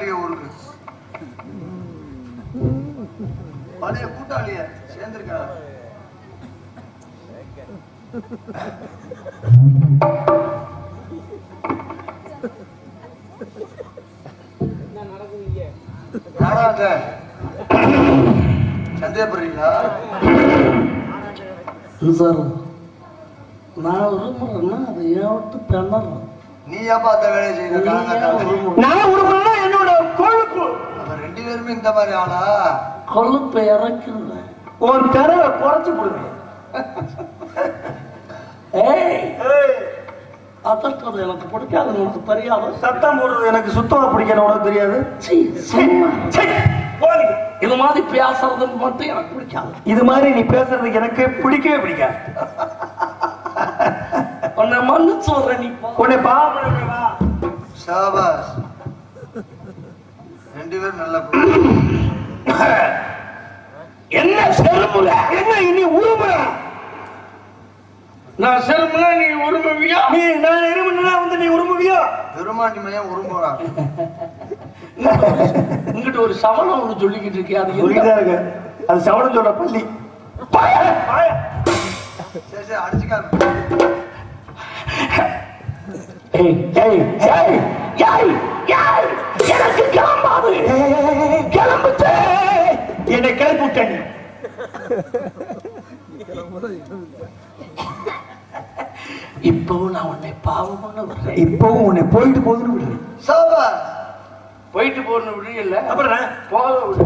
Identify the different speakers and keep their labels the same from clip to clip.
Speaker 1: கூட்டாளிய ஊருக்கு. பழைய கூட்டாளிய சேர்ந்திருக்காங்க யாராங்க சந்தேகப்படுறீங்களா?
Speaker 2: சார் நான் விரும்புறேன்னா அதை ஏன் விட்டு திணறேன்
Speaker 1: நீ ஏப்பா அந்த வேலையை?
Speaker 3: நான் என்னோட கொழுப்பு.
Speaker 1: ரெண்டு பேருமே இந்த மாதிரி ஆளா?
Speaker 2: கொழுப்பை இறக்குறேன்
Speaker 3: உன் தரவை குறைச்சு கொடுங்க.
Speaker 2: ஏய் அதற்றது எனக்கு பிடிக்காது உனக்கு தெரியாது?
Speaker 3: சத்தம் போடுறது எனக்கு சுத்தமா பிடிக்கணும் உனக்கு தெரியாது.
Speaker 2: இது மாதிரி பேசுறது மட்டும் எனக்கு பிடிக்காது.
Speaker 3: இது மாதிரி நீ பேசுறதுக்கு எனக்கு பிடிக்கவே பிடிக்காது.
Speaker 2: உன்னை மன்னிச்சு விடுறேன் நீ போ.
Speaker 3: உன்னை பாவம் வா.
Speaker 1: சாபாஸ் ரெண்டு பேரும் நல்ல
Speaker 2: என்ன செருமுல
Speaker 3: என்ன இனி உருமுற
Speaker 2: நான் செருமுல நீ உருமுவியா
Speaker 3: நீ நான் இருமுன்னா வந்து நீ உருமுவியோ
Speaker 1: பெருமாண்டி மையம் உருமுறான்
Speaker 2: இங்கிட்ட ஒரு சமணம் ஒண்ணு சொல்லிக்கிட்டு இருக்கே அது
Speaker 3: சொல்லிதான் இருக்கு. அது சவணம் சொல்ற பள்ளி.
Speaker 2: பாய.
Speaker 3: பாய.
Speaker 1: சரி சரி அடிச்சுக்காம
Speaker 2: ஏய், ஏய், ஏய், ஏய், ஏய், எனக்கு கிளம்புச்சே.
Speaker 3: என்னை கிளப்பி நீ.
Speaker 2: இப்பவும் நான் உன்னை பாவம் பண்ண விடுறேன்.
Speaker 3: இப்பவும் உன்னை போயிட்டு போகுதுன்னு விடுறேன்.
Speaker 1: சாபாஸ்
Speaker 2: போயிட்டு போறன்னு விடுறீல்ல
Speaker 3: அப்புறம் என்ன?
Speaker 2: போக விடு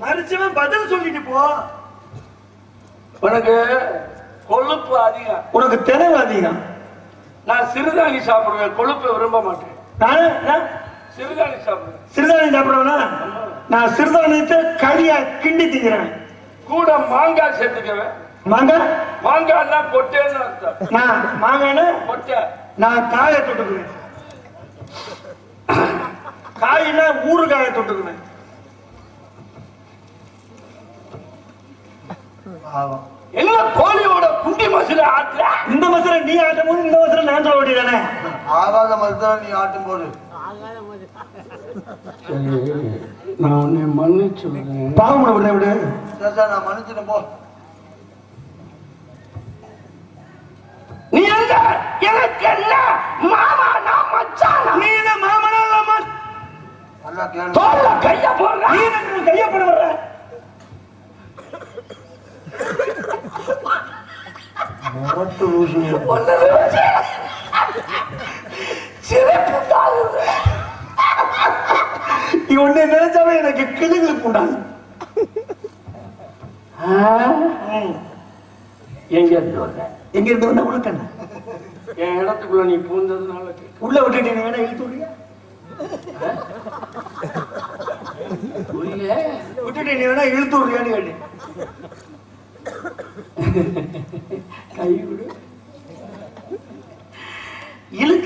Speaker 3: மனுஷன் பதில் சொல்லிட்டு போ.
Speaker 2: உனக்கு கொழுப்பு அதிகம்.
Speaker 3: உனக்கு தெளிவு அதிகம்.
Speaker 2: நான் சிறுதானி சாப்பிடுவேன். கொழுப்பை விரும்ப மாட்டேன்.
Speaker 3: சிறுதானியம் சாப்பிடுவேனா. நான் சிறுதானியத்தை களியா கிண்டி திங்கிறேன்.
Speaker 2: கூட மாங்காய் சேர்த்துக்குவேன்.
Speaker 3: மாங்காய்?
Speaker 2: மாங்காய்னா கொட்டேன்னு அர்த்தம்.
Speaker 3: நான் மாங்காய்னு?
Speaker 2: கொட்டை.
Speaker 3: நான் காயை தொட்டுக்குவேன். காயினா ஊறுகாயை தொட்டுக்குவேன்.
Speaker 1: பாவம்.
Speaker 2: என்ன கோழியோட குண்டி மசுல ஆட்டுற?
Speaker 3: இந்த மசரை நீ ஆட்டும் போது இந்த மசரை நான் சொல்ல வேண்டியதானே
Speaker 1: ஆகாத மருத்துவம் நீ ஆட்டும் போது.
Speaker 2: நான் உன்னை மன்னிச்சு விடுறேன்.
Speaker 3: பாவம் விட விடு.
Speaker 1: சரி நான் மன்னிச்சிட்டேன் போ.
Speaker 2: நீ எங்க? எனக்கு என்ன? மாமா நான் மச்சானா?
Speaker 3: நீ என்ன மாமனா
Speaker 2: தோல்ல கைய போடுற.
Speaker 3: நீ என்ன கையப்பட வர்ற
Speaker 1: முரட்டு லூசு.
Speaker 3: நீ உன்னை நினைச்சாவே எனக்கு கிளுகிழப்பு உண்டாகும்
Speaker 2: எங்க இருந்து வர்ற
Speaker 3: எங்க இருந்து வந்தா உனக்கு என்ன
Speaker 2: என் இடத்துக்குள்ள நீ பூந்ததுனால.
Speaker 3: உள்ள விட்டுட்டு நீ வேணா இழுத்து விடுறியா விட்டுட்டு நீ வேணா இழுத்து விடுறியான்னு கேட்டேன்
Speaker 2: கை விடு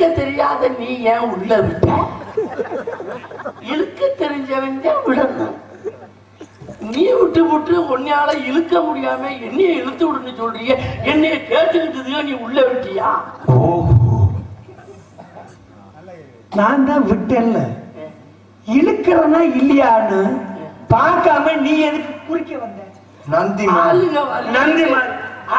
Speaker 2: இழுக்க தெரியாத நீ ஏன் உள்ள விட்ட? இழுக்க தெரிஞ்சவன் தான் விடணும் நீ விட்டு விட்டு உன்னையால இழுக்க முடியாம என்னைய இழுத்து விடுன்னு சொல்றீங்க. என்னைய கேட்டுக்கிட்டு நீ உள்ள விட்டியா?
Speaker 3: நான் தான் விட்டேன்ல. இழுக்கிறனா இல்லையான்னு பார்க்காம நீ எதுக்கு குறுக்க வந்த?
Speaker 1: நந்தி
Speaker 2: ஆளுங்க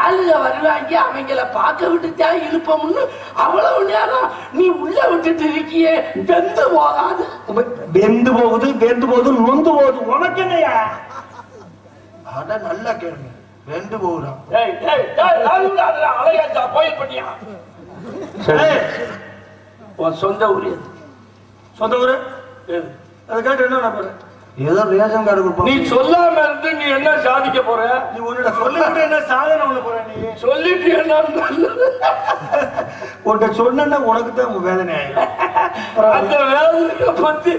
Speaker 2: ஆளுங்க வருவாங்க அவங்கள பார்க்க விட்டுட்டா இழுப்போம்னு அவ்வளவு நேரம் நீ உள்ள விட்டுட்டு இருக்கியே வெந்து போகாது.
Speaker 3: வெந்து போகுது வெந்து போகுது நொந்து போகுது. உனக்கு என்னையா
Speaker 1: அட நல்லா
Speaker 2: டேய், டேய், அழுகாதடா, அலையாதடா, கோயில் பண்ணியா? சொந்த ஊர்?
Speaker 3: சொந்த ஊரு?
Speaker 2: எது?
Speaker 3: அதை கேட்டு என்ன பண்ண போறேன்
Speaker 1: ஏதோ ரேஷன் கார்டு
Speaker 2: நீ
Speaker 1: கொடுப்போம்
Speaker 2: சொல்லாம இருந்து நீ என்ன சாதிக்க போற?
Speaker 3: நீ உன்னோட சொல்லிவிட்டு என்ன சாதனை பண்ண போற நீ?
Speaker 2: சொல்லிட்டு என்ன
Speaker 3: உன்கிட்ட சொன்னா உனக்கு தான் வேதனை ஆயிடும்
Speaker 2: அந்த வேதனைய பத்தி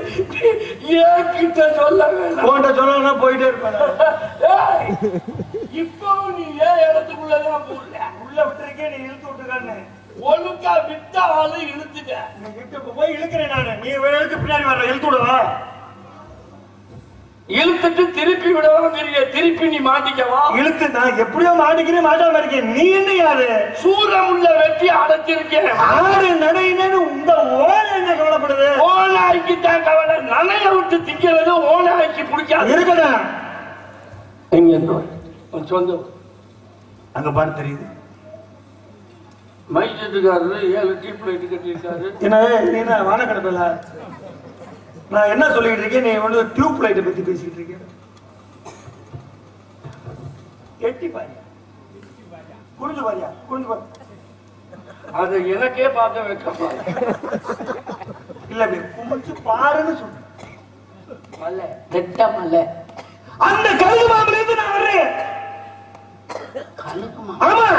Speaker 2: நீ ஏன் கிட்ட சொல்ல
Speaker 3: உன்கிட்ட சொல்லணும்னா போயிட்டே இருப்பேன்.
Speaker 2: இப்பவும் நீ ஏன் இடத்துக்குள்ளதான்
Speaker 3: உள்ள விட்டுருக்கே நீ இழுத்து விட்டுருக்கான்னு.
Speaker 2: ஒழுங்கா விட்டாலும் இழுத்துட்ட
Speaker 3: நீ இழுத்து போய் இழுக்கிறேன் நானு. நீ இழுத்து பின்னாடி வர இழுத்து விடவா
Speaker 2: இழுத்துட்டு திருப்பி விடவாங்கிறிய திருப்பி நீ மாட்டிக்கவா?
Speaker 3: இழுத்து நான் எப்படியோ மாட்டிக்கிறேன் மாட்டாம இருக்கேன். நீ என்ன யாரு?
Speaker 2: சூரம் உள்ள வெட்டி அடைச்சிருக்கேன்.
Speaker 3: ஆடு நடையினு இந்த ஓலை என்ன கவலைப்படுது?
Speaker 2: ஓனாய்க்கு தான் கவலை நனைய விட்டு திங்கிறது ஓனாய்க்கு பிடிக்காது.
Speaker 3: இருக்கடா
Speaker 2: எங்க சொந்த.
Speaker 3: அங்க பாரு தெரியுது.
Speaker 2: மைசூட்டுக்காரரு ஏழு டீப் லைட் கட்டியிருக்காரு.
Speaker 3: என்ன வான கிடப்பில்ல நான் என்ன சொல்லிட்டு இருக்கேன்? நீ வந்து டியூப் லைட்டை பத்தி பேசிட்டு இருக்க எட்டி பாரியா? குனிஞ்சு பாரியா? குனிஞ்சு பாரு
Speaker 2: அதை எனக்கே பார்க்க வைக்கமா
Speaker 3: இல்ல குமிச்சு பாருன்னு சொல்லு.
Speaker 2: மலை நெட்ட மலை
Speaker 3: அந்த கழுகு மாம்பல இருந்து நான் வர்றேன்.
Speaker 2: கழுகுமா
Speaker 3: ஆமா.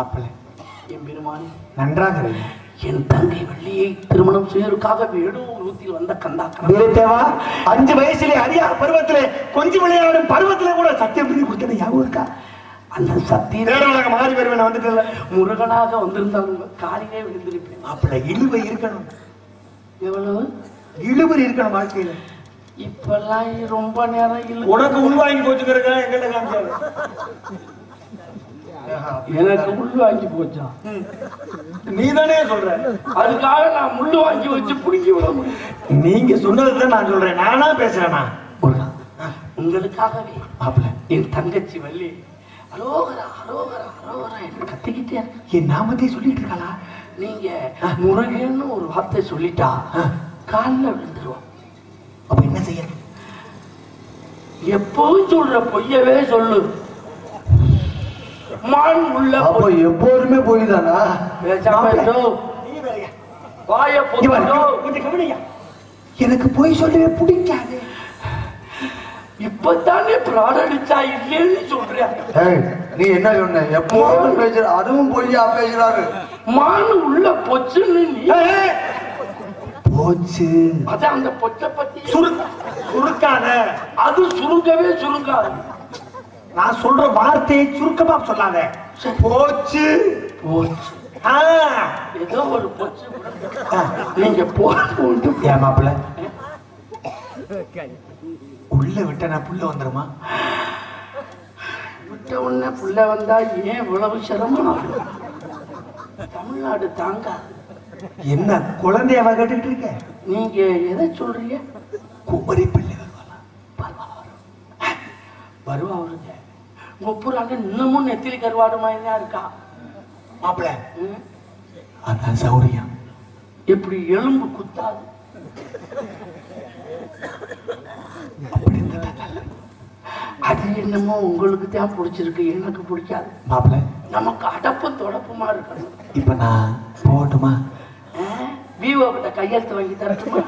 Speaker 3: மாப்பிள்ளை.
Speaker 2: என் பெருமானி
Speaker 3: நன்றாக
Speaker 2: என் தங்கை வள்ளியை திருமணம் செய்வதற்காக வேடூர் ஊத்தில் வந்த கந்தாக்கரம்
Speaker 3: வீரத்தேவா அஞ்சு வயசுல அறியா பருவத்திலே கொஞ்சம் விளையாடும் பருவத்திலே கூட சத்தியம் பண்ணி கொடுத்தது ஞாபகம் இருக்கா?
Speaker 2: அந்த சத்திய
Speaker 3: மாறி வருவேன் வந்துட்டு
Speaker 2: முருகனாக வந்திருந்தால் உங்க காலிலே விழுந்திருப்பேன்.
Speaker 3: மாப்பிள்ளை இழுவை இருக்கணும்.
Speaker 2: எவ்வளவு?
Speaker 3: இழுபறி இருக்கணும் வாழ்க்கையில.
Speaker 2: இப்பெல்லாம் ரொம்ப நேரம் இல்லை
Speaker 3: உனக்கு உள்வாங்கி போச்சுக்கிறக்கா எங்கிட்ட காமிச்சாரு
Speaker 2: எனக்கு முள்ளு வாங்கி போச்சா?
Speaker 3: நீ தானே சொல்ற.
Speaker 2: அதுக்காக நான் முள்ளு வாங்கி வச்சு பிடிக்க விட முடியும்
Speaker 3: நீங்க சொன்னதுதான் நான் சொல்றேன். நானா பேசுறேனா?
Speaker 2: உங்களுக்காகவே
Speaker 3: மாப்பிள்ளை.
Speaker 2: என் தங்கச்சி வள்ளி அரோகரா அரோகரா அரோகரா என்று கத்திக்கிட்டே
Speaker 3: என் நாமத்தை சொல்லிட்டு இருக்காளா?
Speaker 2: நீங்க முருகன்னு ஒரு வார்த்தை சொல்லிட்டா காலில் விழுந்துருவோம்
Speaker 3: அப்ப என்ன செய்யணும்
Speaker 2: எப்பவும் சொல்ற பொய்யவே சொல்லு. மான் உள்ள
Speaker 1: அப்போ எப்போதுமே போய் தானா
Speaker 3: எனக்கு போய் சொல்லவே பிடிக்காது.
Speaker 2: இப்பதானே பிராட் அடிச்சா இல்லைன்னு சொல்றேன்.
Speaker 1: நீ என்ன சொன்ன? எப்போதும் பேசுற அதுவும் பொய்யா பேசுறாரு.
Speaker 2: மான் உள்ள பொச்சுன்னு நீ
Speaker 3: போச்சு.
Speaker 2: அதான் அந்த பொச்சை பத்தி
Speaker 3: சுரு சுருக்காத.
Speaker 2: அது சுருங்கவே சுருங்காது.
Speaker 3: நான் சொல்ற வார்த்தையை சுருக்கமா சொல்லாத. போச்சு.
Speaker 2: போச்சு.
Speaker 3: ஆ.
Speaker 2: ஏதோ ஒரு பொச்சு. நீங்க போட்டு
Speaker 3: ஏன் மாப்பிள்ள? உள்ள விட்ட நான் புள்ள வந்துருமா?
Speaker 2: விட்ட உடனே புள்ள வந்தா ஏன் இவ்வளவு சிரமம்? தமிழ்நாடு தாங்காது.
Speaker 3: என்ன குழந்தையவ கேட்டுக்கிட்டு இருக்க?
Speaker 2: நீங்க எதை சொல்றீங்க?
Speaker 3: குமரி பிள்ளை வருவாளா?
Speaker 2: வருவா வருங்க முப்புறாங்க இன்னமும் நெத்திலி கருவாடு மாதிரி தான் இருக்கா?
Speaker 3: மாப்பிள்ள
Speaker 2: ம்?
Speaker 3: அதான் சௌரியம்
Speaker 2: எப்படி எலும்பு குத்தாது?
Speaker 3: அப்படி.
Speaker 2: அது என்னமோ உங்களுக்கு தான் பிடிச்சிருக்கு எனக்கு பிடிக்காது.
Speaker 3: மாப்பிள்ள
Speaker 2: நமக்கு அடப்பும் தொடப்புமா இருக்கணும்.
Speaker 3: இப்ப நான் போகட்டுமா?
Speaker 2: விவோ கிட்ட கையெழுத்து வாங்கி தரட்டுமா?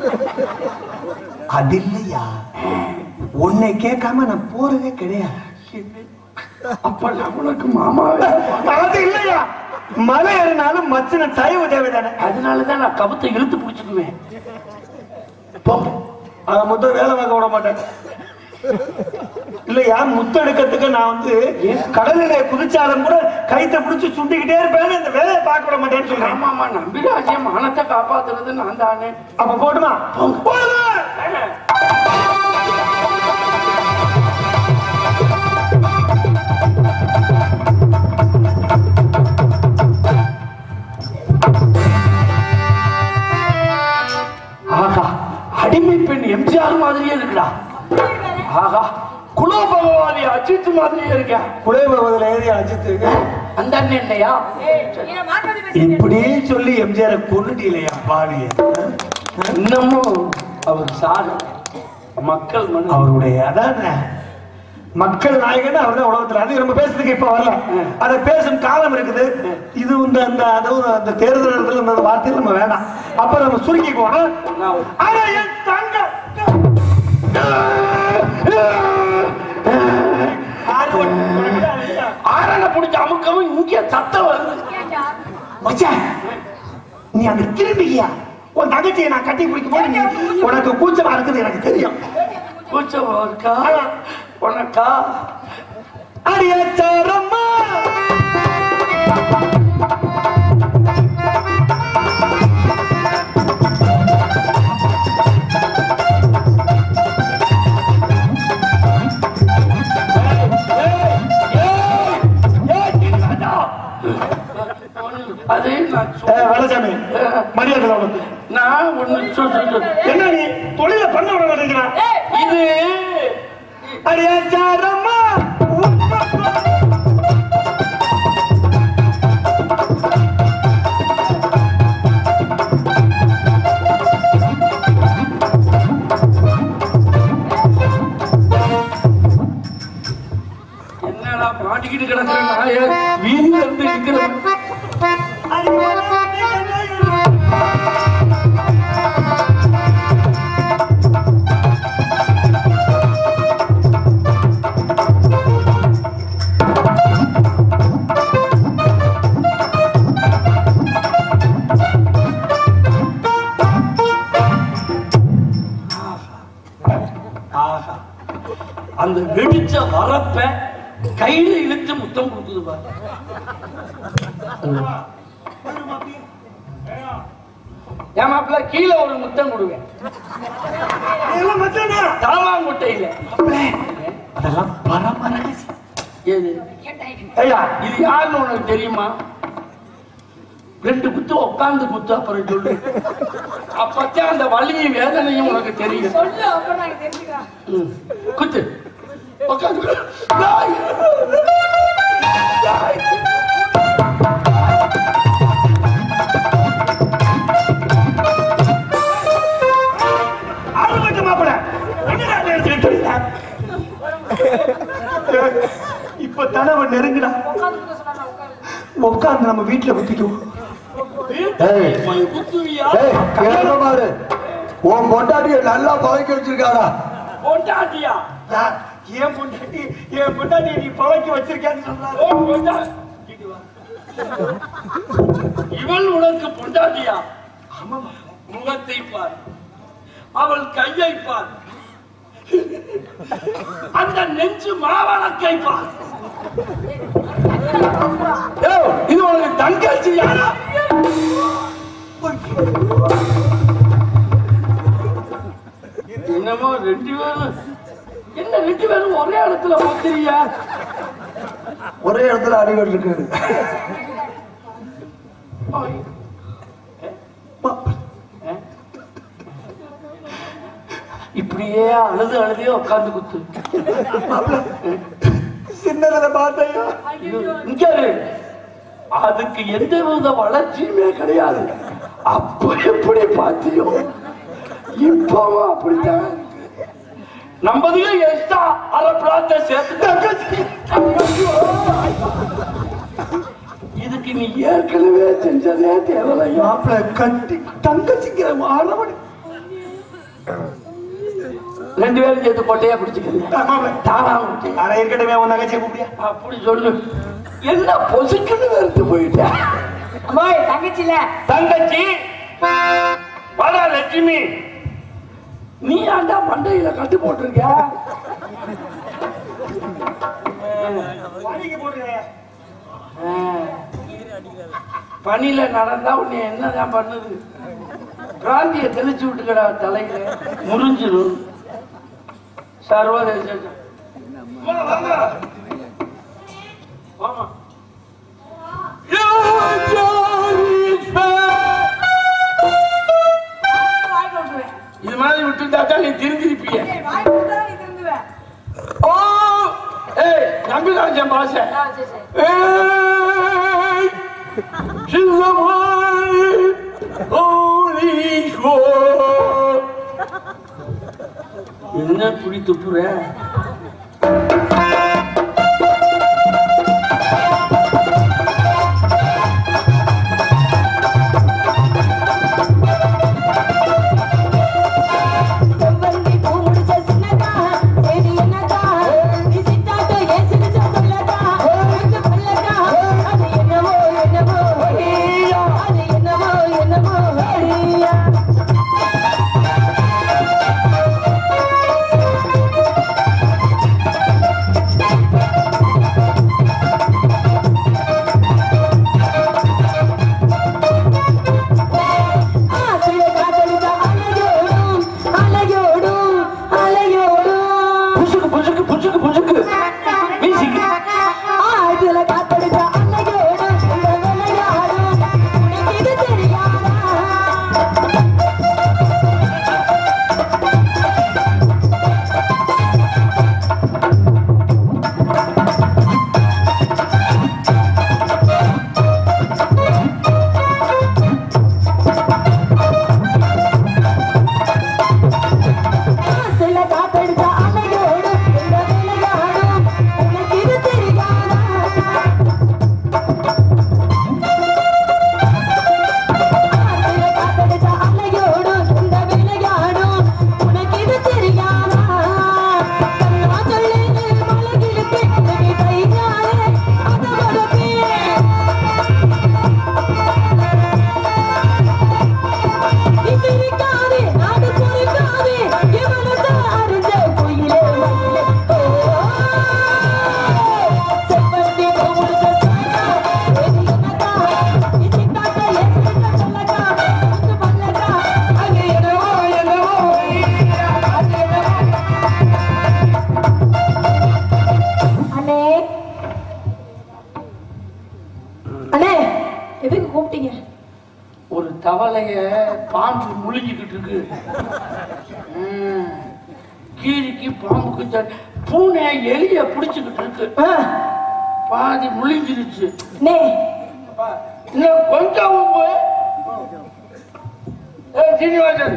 Speaker 3: அது இல்லையா? உன்னை கேட்காம நான் போறதே கிடையாது.
Speaker 2: அப்ப நான் உனக்கு மாமாவே.
Speaker 3: அது இல்லையா? மலை ஏறினாலும் மச்சின தயவு தேவைதானே?
Speaker 2: அதனாலதான் நான் இழுத்து பிடிச்சுக்குவேன்
Speaker 3: அதை வேலை பார்க்க விட மாட்டேன். இல்லையா? முத்தெடுக்கிறதுக்கு நான் வந்து கடலிலே குதிச்சாலும் கூட கைத்தை பிடிச்சு சுண்டிக்கிட்டே இருப்பேன்னு இந்த வேலையை பார்க்க விட மாட்டேன்னு சொல்றேன்.
Speaker 2: ஆமாமா நம்பிராஜே மானத்தை காப்பாத்துறது நான் தானே.
Speaker 3: அப்ப போட்டுமா? போதுமா
Speaker 2: எம்ஜிஆர் மாதிரியே இருக்குடா ஆகா குலோ பகவானி அஜித் மாதிரியே இருக்கேன்
Speaker 3: குலைபவதில் ஏறி அழைச்சிட்டு
Speaker 2: அந்த அண்ணன் என்னையா?
Speaker 3: இப்படி சொல்லி எம்ஜிஆரை கொண்டுட்டீங்களே பாவிய
Speaker 2: இன்னமும் அவர் சாக மக்கள்
Speaker 3: அவருடைய அதான் மக்கள் நாயகன் அவர் தான் உலகத்துல. அது நம்ம பேசுறதுக்கு இப்ப வரல. அதை பேசும் காலம் இருக்குது. இது இந்த அந்த அதுவும் அந்த தேர்தல் வார்த்தைகள் நம்ம வேணாம் அப்ப நம்ம சுருக்கிக்குவோம் ஆனா
Speaker 2: ஆரண பிடிச்ச அமுக்கவும் இங்க சத்தம் வருது.
Speaker 3: நீ அங்க திரும்பியா உன் தங்கச்சியை நான் கட்டி பிடிக்கும் போது உனக்கு கூச்சமா இருக்குது எனக்கு தெரியும்.
Speaker 2: கூச்சம் இருக்கா? உனக்கா?
Speaker 3: அடியாச்சாரம்மா என்ன நீ தொழில பண்ண விட மாட்டேங்கிறான்
Speaker 2: இது
Speaker 3: அடியாச்சாரம்மா.
Speaker 2: என்னடா மாட்டிக்கிட்டு கிடக்குற நாய? வீதியில இருந்து இருக்கிறேன் அந்த வெடிச்ச வரப்ப கையில இழுத்து முத்தம் கொடுக்குது பாரு. என் மாப்பிள்ள கீழே ஒரு முத்தம் கொடுவேன். தாமாங்குட்டையில
Speaker 3: அதெல்லாம் பரமரகசியம்.
Speaker 2: ஏது
Speaker 3: ஐயா
Speaker 2: இது யாருன்னு உனக்கு தெரியுமா? ரெண்டு குத்து உட்கார்ந்து குத்து அப்புறம் சொல்லு. அப்பத்தான் அந்த வலியும் வேதனையும் உனக்கு தெரியும். குத்து. உட்காந்து நாய். நாய்.
Speaker 3: இப்ப தனவன் நெருங்குடா
Speaker 4: உட்காந்து
Speaker 3: நம்ம வீட்டுல
Speaker 1: பாரு உன் பொண்டாட்டிய நல்லா பழக்கி வச்சிருக்காடா
Speaker 2: பொண்டாட்டியா?
Speaker 3: ஏன் பொண்டாட்டி என் பொண்டாட்டி நீ பழக்கி வச்சிருக்கேன்னு சொல்றாரு
Speaker 2: வா. இவள் உனக்கு பொண்டாட்டியா? முகத்தை பார். அவள் கையை பார். அந்த நெஞ்சு மாவளக்கை பார். இது உனக்கு தங்கச்சியா? என்னமோ ரெண்டு பேரும் என்ன ரெண்டு பேரும் ஒரே இடத்துல பார்க்கறியா
Speaker 1: ஒரே இடத்துல அடிபட்டு இருக்கு
Speaker 2: இப்படியே அழுது அழுதே உட்கார்ந்து குத்து.
Speaker 3: சின்னதுல பார்த்தையா?
Speaker 2: இங்க. அதுக்கு எந்த வித வளர்ச்சியுமே கிடையாது. அப்ப எப்படி பாத்தியோ இப்பவும் அப்படித்தான். எக்ஸ்ட்ரா அரை பிளாட்ட சேர்த்து இதுக்கு நீ ஏற்கனவே செஞ்சதே தேவையா
Speaker 3: மாப்பிள கட்டி தங்கச்சிங்கிற ஆளவடி
Speaker 2: ரெண்டு பேரும் சேர்த்து கொட்டையா பிடிச்சுக்கிறீங்க தானா விட்டு
Speaker 3: ஆனா இருக்கட்டுமே உன் நகைச்சியை கூப்பிடியா
Speaker 2: அப்படி சொல்லு. என்ன பொசுக்குன்னு வெறுத்து போயிட்டேன்
Speaker 4: அம்மா தங்கச்சில
Speaker 2: தங்கச்சி. வாடா லட்சுமி. நீ ஆண்டா மண்டையில கட்டு போட்டிருக்க. பனியில நடந்தா உன்னை என்னதான் பண்ணுது? பிராந்திய தெளிச்சு விட்டுக்கடா தலையில. முறிஞ்சிடும் சர்வதேச அம்மா, தான் நீ
Speaker 4: திருந்திருப்பிய. ஓ
Speaker 2: ஏய் நம்பிராஜன் என்ன
Speaker 5: துடி
Speaker 2: துப்புற? இருக்கு. கீரிக்கு பாம்புக்கு. பூனை எலிய பிடிச்சுக்கிட்டு இருக்கு.
Speaker 5: ஆ,
Speaker 2: பாதி முழுங்கிருச்சு
Speaker 5: அண்ணே
Speaker 2: இன்னும் கொஞ்சம் சீனிவாசன்.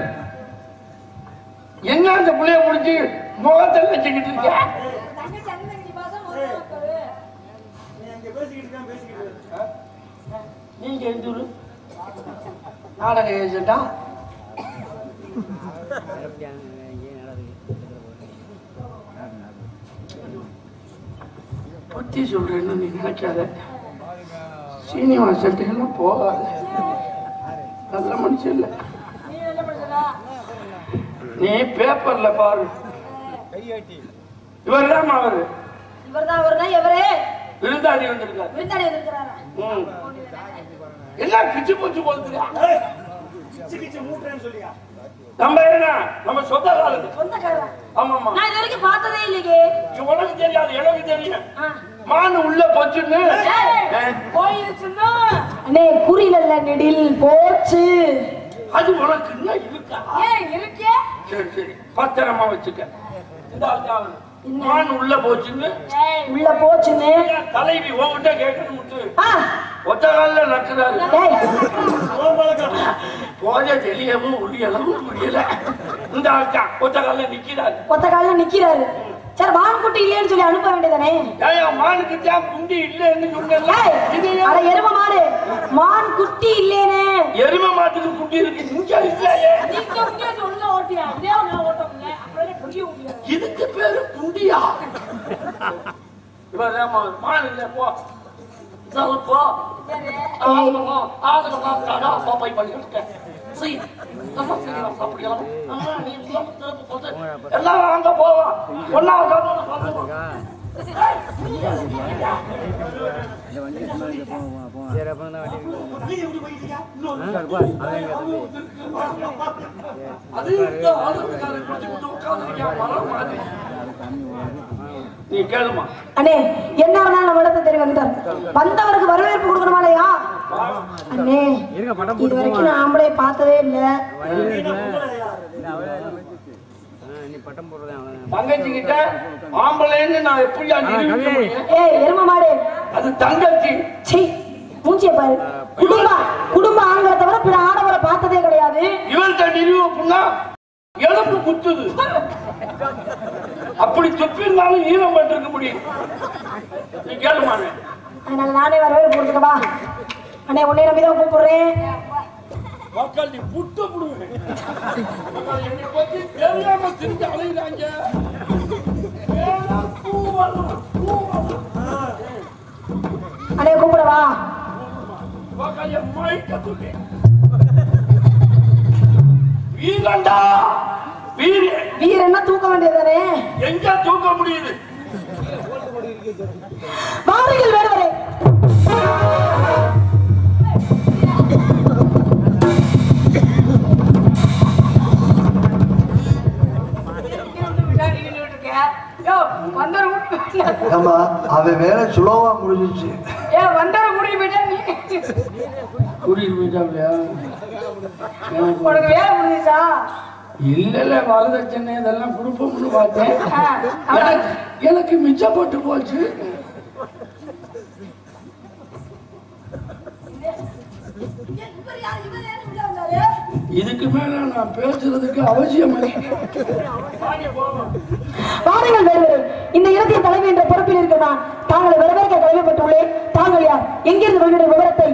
Speaker 2: என்ன அந்த புள்ளைய முடிச்சு முகத்தில் வச்சுக்கிட்டு இருக்க? நீங்க எந்த ஊரு? நாடக ஏஜெண்டா பத்தி சொல்றேன்னு நீ நினைக்காத. சீனிவாசன் எல்லாம் போகாத. நல்ல மனுஷன் இல்ல.
Speaker 4: நீ என்ன பண்ணுறா
Speaker 2: நீ பேப்பர்ல பாரு. இவர் தான் அவரு.
Speaker 4: இவர் தான் அவர்னா எவரே
Speaker 2: விருந்தாடி வந்திருக்காரு.
Speaker 4: விருந்தாடி வந்திருக்கிறாரா?
Speaker 2: ம். எல்லாம் கிச்சு பூச்சு போகுதுயா நம்ம என்ன? நம்ம சொந்த காலத்து
Speaker 4: சொந்தக்காரரா?
Speaker 2: ஆமாமா
Speaker 4: நான் இது வரைக்கும் பார்த்ததே இல்லையே.
Speaker 2: உனக்கு தெரியாது எனக்கு தெரியும். மான் உள்ள போச்சுன்னு.
Speaker 4: போயிருச்சுன்னா?
Speaker 5: அண்ணே குறிலல்ல நெடில் போச்சு.
Speaker 2: அது உனக்கு இன்னும் இருக்கா?
Speaker 4: ஏன் இருக்கே.
Speaker 2: சரி சரி. பத்திரமா வச்சுக்க.
Speaker 5: என்ன?
Speaker 2: மான் உள்ள போச்சுன்னு.
Speaker 5: உள்ள போச்சுன்னு.
Speaker 2: தலைவி உன்கிட்ட கேட்கணும் ஒத்த காலில்
Speaker 5: டேய்,
Speaker 2: போத தெளியவும் முடியலவும் முடியல. இந்த தான் ஒத்த நிக்கிறாரு.
Speaker 5: ஒத்த காலில் நிக்கிறாரு. சரி வான்குட்டி இல்லைன்னு சொல்லி அனுப்ப வேண்டியதானே?
Speaker 2: மானுக்கு தான் குண்டி இல்லைன்னு இது
Speaker 5: அட எரும மாடு. மான் குட்டி இல்லேனே.
Speaker 2: எருமை மாட்டுக்கு குண்டி இருக்கு இங்க இல்லையே.
Speaker 4: நீங்க முன்னாடி உள்ள ஓட்டியா? இதே உள்ள ஓட்டமுங்க அப்புறம் புரிய முடியாது.
Speaker 2: இதுக்கு பேரு குண்டியா? இவர் மான் இல்ல போ. இதால போ. ஆமா ஆமா ஆமா பாப்பா பண்ணிட்டேன் சரி நம்ம செய்யலாம் சாப்பிடலாம் ஆமா நீ திரும்ப எல்லாரும் அங்க போவோம். ஒன்னா. நீ கேளுமா
Speaker 5: அண்ணே என்ன வேணாலும் வந்தவருக்கு வரவேற்பு கொடுக்கணுமாலையா அண்ணே இது வரைக்கும் நான் ஆம்பளை பார்த்ததே இல்ல.
Speaker 2: தங்கச்சி கிட்ட ஆம்பளைன்னு நான் முடியும்?
Speaker 5: ஏய் எரும மாடு.
Speaker 2: அது தங்கச்சி.
Speaker 5: சீ மூஞ்சிய பாரு. குடும்ப குடும்ப ஆண்களை தவிர பிற ஆடவரை பார்த்ததே கிடையாது.
Speaker 2: இவள்கிட்ட நிரூபிப்புனா எலும்பு குத்துது. அப்படி துப்பிருந்தாலும் ஈரம் பண்ணிருக்க முடியும். நீ கேளுமானே
Speaker 5: அதனால நானே வரவே போட்டுக்கவா அண்ணே உன்னை நம்பி தான் கூப்பிடுறேன்.
Speaker 2: மக்கள் நீ புட்டு புடுவேன் என்னை பத்தி தெரியாம திரிஞ்சு அலையிறாங்க. வேணா கூவலாம், கூவலாம்.
Speaker 5: அண்ணே கூப்பிடவா
Speaker 2: மக்கள் என் மயக்க வீரன்
Speaker 5: வீரன்னா தூக்க வேண்டியதானே
Speaker 2: எங்க தூக்க முடியுது?
Speaker 5: வாருங்கள் வேறுவரே
Speaker 1: ஆமா அவன் வேலை சுலோவா முடிஞ்சிச்சு
Speaker 2: கூட்டிட்டு போயிட்டாப்லையா இல்ல வரதட்சணை இதெல்லாம் கொடுப்போம்னு பார்த்தேன். எனக்கு எனக்கு மிச்சப்பட்டு போச்சு. இதுக்கு மேல நான் பேசுறதுக்கு அவசியம் இல்லை. வாங்க
Speaker 5: வாருங்கள் வேறுவரே இந்த இலக்கிய தலைமை என்ற பொறுப்பில் இருக்கிறான் தாங்கள் தாங்களை வரவேற்க கடமைப்பட்டுள்ளேன். தாங்கள் யார்? எங்கிருந்து வருகிற விவரத்தை